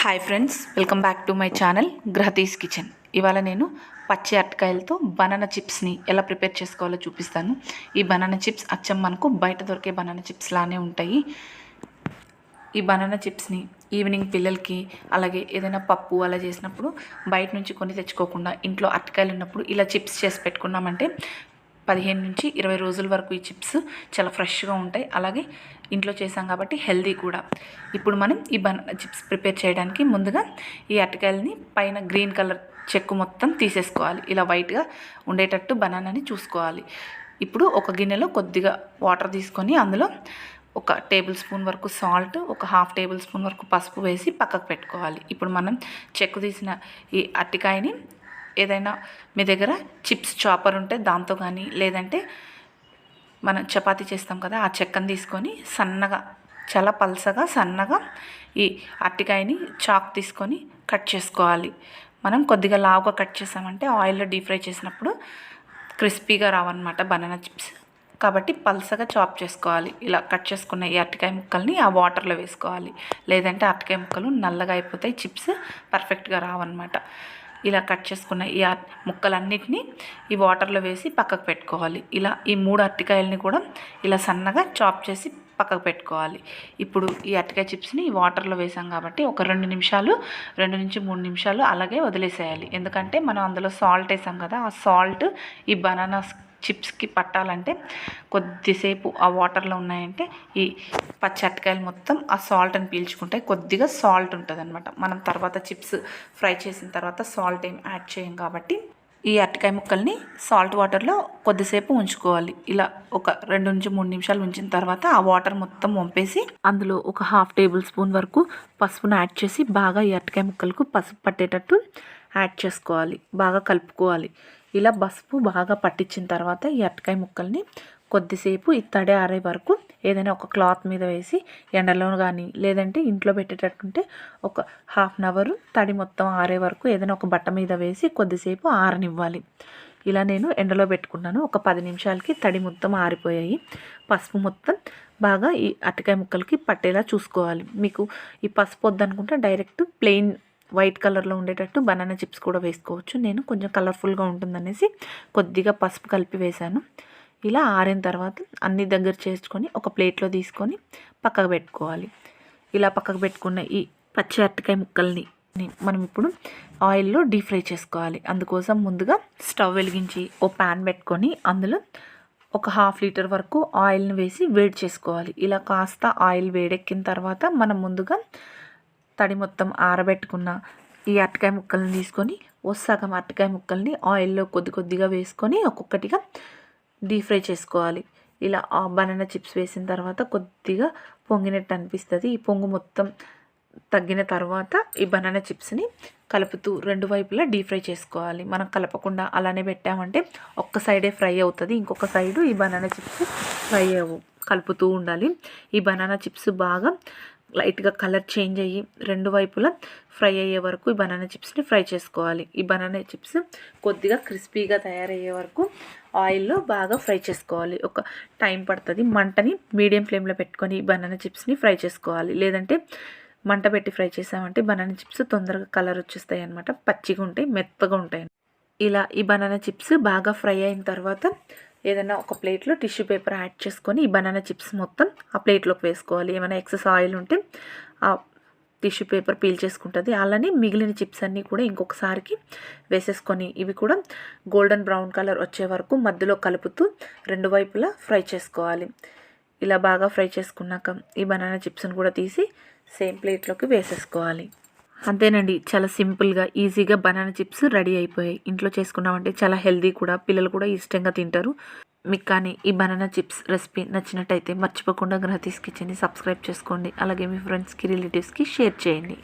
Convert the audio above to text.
Hi friends welcome back to my channel గ్రహతీస్ kitchen ఇవాళ నేను పచ్చి అరటికాయలతో బనానా చిప్స్ని ఎలా ప్రిపేర్ చేసుకోవాలో చూపిస్తాను. ఈ బనానా చిప్స్ అచ్చం మనకు బయట దొరికే బనానా చిప్స్ లానే ఉంటాయి. ఈ బనానా చిప్స్ని ఈవినింగ్ పిల్లలకి అలాగే ఏదైనా పప్పు అలా చేసినప్పుడు బయట నుంచి కొని తెచ్చుకోకుండా ఇంట్లో అరటికాయలు ఉన్నప్పుడు ఇలా చిప్స్ చేసి పెట్టుకున్నామంటే పదిహేను నుంచి ఇరవై రోజుల వరకు ఈ చిప్స్ చాలా ఫ్రెష్గా ఉంటాయి. అలాగే ఇంట్లో చేసాం కాబట్టి హెల్దీ కూడా. ఇప్పుడు మనం ఈ బనానా చిప్స్ ప్రిపేర్ చేయడానికి ముందుగా ఈ అరటికాయలని పైన గ్రీన్ కలర్ చెక్కు మొత్తం తీసేసుకోవాలి. ఇలా వైట్గా ఉండేటట్టు బనానాని చూసుకోవాలి. ఇప్పుడు ఒక గిన్నెలో కొద్దిగా వాటర్ తీసుకొని అందులో ఒక టేబుల్ స్పూన్ వరకు సాల్ట్ ఒక హాఫ్ టేబుల్ స్పూన్ వరకు పసుపు వేసి పక్కకు పెట్టుకోవాలి. ఇప్పుడు మనం చెక్కు తీసిన ఈ అరటికాయని ఏదైనా మీ దగ్గర చిప్స్ చాపర్ ఉంటే దాంతో కానీ లేదంటే మనం చపాతి చేస్తాం కదా ఆ చెక్కను తీసుకొని సన్నగా చాలా పల్సగా సన్నగా ఈ అరటికాయని చాక్ తీసుకొని కట్ చేసుకోవాలి. మనం కొద్దిగా లావుగా కట్ చేసామంటే ఆయిల్లో డీప్ ఫ్రై చేసినప్పుడు క్రిస్పీగా రావన్నమాట బనానా చిప్స్. కాబట్టి పల్సగా చాప్ చేసుకోవాలి. ఇలా కట్ చేసుకున్న ఈ అరటికాయ ముక్కల్ని ఆ వాటర్లో వేసుకోవాలి. లేదంటే అరటికాయ ముక్కలు నల్లగా అయిపోతాయి చిప్స్ పర్ఫెక్ట్గా రావన్నమాట. ఇలా కట్ చేసుకున్న ఈ ముక్కలన్నిటినీ ఈ వాటర్లో వేసి పక్కకు పెట్టుకోవాలి. ఇలా ఈ మూడు అరటికాయలని కూడా ఇలా సన్నగా చాప్ చేసి పక్కకు పెట్టుకోవాలి. ఇప్పుడు ఈ అరటికాయ చిప్స్ని ఈ వాటర్లో వేసాం కాబట్టి ఒక రెండు నిమిషాలు రెండు నుంచి మూడు నిమిషాలు అలాగే వదిలేసేయాలి. ఎందుకంటే మనం అందులో సాల్ట్ వేసాం కదా ఆ సాల్ట్ ఈ బనానా చిప్స్కి పట్టాలంటే కొద్దిసేపు ఆ వాటర్లో ఉన్నాయంటే ఈ పచ్చి అరటికాయలు మొత్తం ఆ సాల్ట్ని పీల్చుకుంటాయి కొద్దిగా సాల్ట్ ఉంటుంది అనమాట మనం తర్వాత చిప్స్ ఫ్రై చేసిన తర్వాత సాల్ట్ ఏం యాడ్ చేయం కాబట్టి ఈ అరటికాయ ముక్కల్ని సాల్ట్ వాటర్లో కొద్దిసేపు ఉంచుకోవాలి. ఇలా ఒక రెండు నుంచి మూడు నిమిషాలు ఉంచిన తర్వాత ఆ వాటర్ మొత్తం వంపేసి అందులో ఒక హాఫ్ టేబుల్ స్పూన్ వరకు పసుపును యాడ్ చేసి బాగా ఈ అరటికాయ ముక్కలకు పసుపు పట్టేటట్టు యాడ్ చేసుకోవాలి. బాగా కలుపుకోవాలి. ఇలా పసుపు బాగా పట్టించిన తర్వాత ఈ అరటికాయ ముక్కల్ని కొద్దిసేపు ఈ తడి ఆరే వరకు ఏదైనా ఒక క్లాత్ మీద వేసి ఎండలో కానీ లేదంటే ఇంట్లో పెట్టేటట్టుంటే ఒక హాఫ్ అన్ అవర్ తడి మొత్తం ఆరే వరకు ఏదైనా ఒక బట్ట మీద వేసి కొద్దిసేపు ఆరనివ్వాలి. ఇలా నేను ఎండలో పెట్టుకున్నాను. ఒక పది నిమిషాలకి తడి మొత్తం ఆరిపోయాయి. పసుపు మొత్తం బాగా ఈ అరటికాయ ముక్కలకి పట్టేలా చూసుకోవాలి. మీకు ఈ పసుపు వద్దనుకుంటే డైరెక్ట్ ప్లెయిన్ వైట్ కలర్లో ఉండేటట్టు బనానా చిప్స్ కూడా వేసుకోవచ్చు. నేను కొంచెం కలర్ఫుల్గా ఉంటుందనేసి కొద్దిగా పసుపు కలిపి వేశాను. ఇలా ఆరిన తర్వాత అన్ని దగ్గర చేసుకొని ఒక ప్లేట్లో తీసుకొని పక్కకు పెట్టుకోవాలి. ఇలా పక్కకు పెట్టుకున్న ఈ పచ్చి అరటికాయ ముక్కల్ని మనం ఇప్పుడు ఆయిల్లో డీప్ ఫ్రై చేసుకోవాలి. అందుకోసం ముందుగా స్టవ్ వెలిగించి ఓ ప్యాన్ పెట్టుకొని అందులో ఒక హాఫ్ లీటర్ వరకు ఆయిల్ని వేసి వేడి చేసుకోవాలి. ఇలా కాస్త ఆయిల్ వేడెక్కిన తర్వాత మనం ముందుగా తడి మొత్తం ఆరబెట్టుకున్న ఈ అరటికాయ ముక్కల్ని తీసుకొని ఓ సగం అరటికాయ ముక్కల్ని ఆయిల్లో కొద్ది కొద్దిగా వేసుకొని ఒక్కొక్కటిగా డీప్ ఫ్రై చేసుకోవాలి. ఇలా ఆ బనానా చిప్స్ వేసిన తర్వాత కొద్దిగా పొంగినట్టు అనిపిస్తుంది. ఈ పొంగు మొత్తం తగ్గిన తర్వాత ఈ బనానా చిప్స్ని కలుపుతూ రెండు వైపులా డీప్ ఫ్రై చేసుకోవాలి. మనం కలపకుండా అలానే పెట్టామంటే ఒక్క సైడే ఫ్రై అవుతుంది. ఇంకొక సైడు ఈ బనానా చిప్స్ ఫ్రై అవ్వు కలుపుతూ ఉండాలి. ఈ బనానా చిప్స్ బాగా లైట్గా కలర్ చేంజ్ అయ్యి రెండు వైపులా ఫ్రై అయ్యే వరకు ఈ బనానా చిప్స్ని ఫ్రై చేసుకోవాలి. ఈ బనానా చిప్స్ కొద్దిగా క్రిస్పీగా తయారయ్యే వరకు ఆయిల్లో బాగా ఫ్రై చేసుకోవాలి. ఒక టైం పడుతుంది. మంటని మీడియం ఫ్లేమ్లో పెట్టుకొని బనానా చిప్స్ని ఫ్రై చేసుకోవాలి. లేదంటే మంట పెట్టి ఫ్రై చేసామంటే బనానా చిప్స్ తొందరగా కలర్ వచ్చేస్తాయి అనమాట పచ్చిగా ఉంటాయి మెత్తగా ఉంటాయి. ఇలా ఈ బనానా చిప్స్ బాగా ఫ్రై అయిన తర్వాత ఏదైనా ఒక ప్లేట్లో టిష్యూ పేపర్ యాడ్ చేసుకొని ఈ బనానా చిప్స్ మొత్తం ఆ ప్లేట్లోకి వేసుకోవాలి. ఏమైనా ఎక్సెస్ ఆయిల్ ఉంటే ఆ టిష్యూ పేపర్ పీల్ చేసుకుంటుంది. అలానే మిగిలిన చిప్స్ అన్నీ కూడా ఇంకొకసారికి వేసేసుకొని ఇవి కూడా గోల్డెన్ బ్రౌన్ కలర్ వచ్చే వరకు మధ్యలో కలుపుతూ రెండు వైపులా ఫ్రై చేసుకోవాలి. ఇలా బాగా ఫ్రై చేసుకున్నాక ఈ బనానా చిప్స్ని కూడా తీసి సేమ్ ప్లేట్లోకి వేసేసుకోవాలి. అంతేనండి. చాలా సింపుల్గా ఈజీగా బనానా చిప్స్ రెడీ అయిపోయాయి. ఇంట్లో చేసుకున్నామంటే చాలా హెల్దీ కూడా పిల్లలు కూడా ఇష్టంగా తింటారు. మీకు కానీ ఈ బనానా చిప్స్ రెసిపీ నచ్చినట్టయితే మర్చిపోకుండా గ్రహతీస్ కిచెన్ని సబ్స్క్రైబ్ చేసుకోండి. అలాగే మీ ఫ్రెండ్స్కి రిలేటివ్స్కి షేర్ చేయండి.